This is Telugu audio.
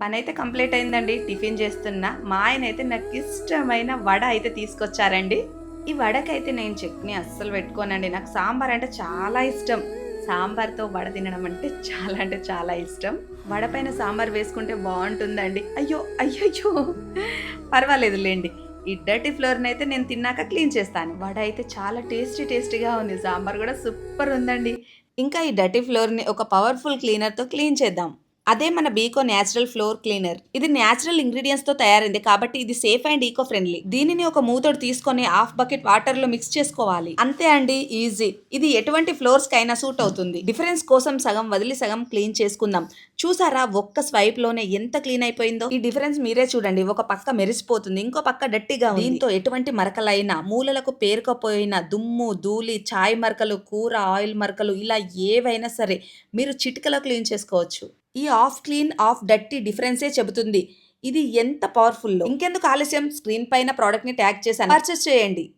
పని అయితే కంప్లీట్ అయిందండి. టిఫిన్ చేస్తున్నా మా ఆయన అయితే నాకు ఇష్టమైన వడ అయితే తీసుకొచ్చారండి. ఈ వడకైతే నేను చట్నీ అస్సలు పెట్టుకోనండి. నాకు సాంబార్ అంటే చాలా ఇష్టం. సాంబార్తో వడ తినడం అంటే చాలా అంటే చాలా ఇష్టం. వడ పైన సాంబార్ వేసుకుంటే బాగుంటుందండి. అయ్యో అయ్యయ్యో. పర్వాలేదు లేండి. ఈ డర్టీ ఫ్లోర్ని అయితే నేను తిన్నాక క్లీన్ చేస్తాను. వడ అయితే చాలా టేస్టీ టేస్టీగా ఉంది. సాంబార్ కూడా సూపర్ ఉందండి. ఇంకా ఈ డర్టీ ఫ్లోర్ని ఒక పవర్ఫుల్ క్లీనర్తో క్లీన్ చేద్దాం. అదే మన బీకో న్యాచురల్ ఫ్లోర్ క్లీనర్. ఇది న్యాచురల్ ఇంగ్రీడియంట్స్తో తయారైంది కాబట్టి ఇది సేఫ్ అండ్ ఈకో ఫ్రెండ్లీ దీనిని ఒక మూతోడు తీసుకొని హాఫ్ బకెట్ వాటర్లో మిక్స్ చేసుకోవాలి. అంతే అండి ఈజీ. ఇది ఎటువంటి ఫ్లోర్స్ కైనా సూట్ అవుతుంది. డిఫరెన్స్ కోసం సగం వదిలి సగం క్లీన్ చేసుకుందాం. చూసారా ఒక్క స్వైప్లోనే ఎంత క్లీన్ అయిపోయిందో? ఈ డిఫరెన్స్ మీరే చూడండి. ఒక పక్క మెరిసిపోతుంది ఇంకో పక్క డట్టిగా దీంతో ఎటువంటి మరకలైనా మూలలకు పేరుకపోయిన దుమ్ము ధూళి చాయ్ మరకలు కూర ఆయిల్ మరకలు ఇలా ఏవైనా సరే మీరు చిటికలో క్లీన్ చేసుకోవచ్చు. ఈ ఆఫ్ క్లీన్ ఆఫ్ డట్టి డిఫరెన్సే చెబుతుంది. ఇది ఎంత పవర్ఫుల్ ఇంకెందుకు ఆలస్యం? స్క్రీన్ పైన ప్రోడక్ట్ని ట్యాగ్ చేశాను. పర్చేస్ చేయండి.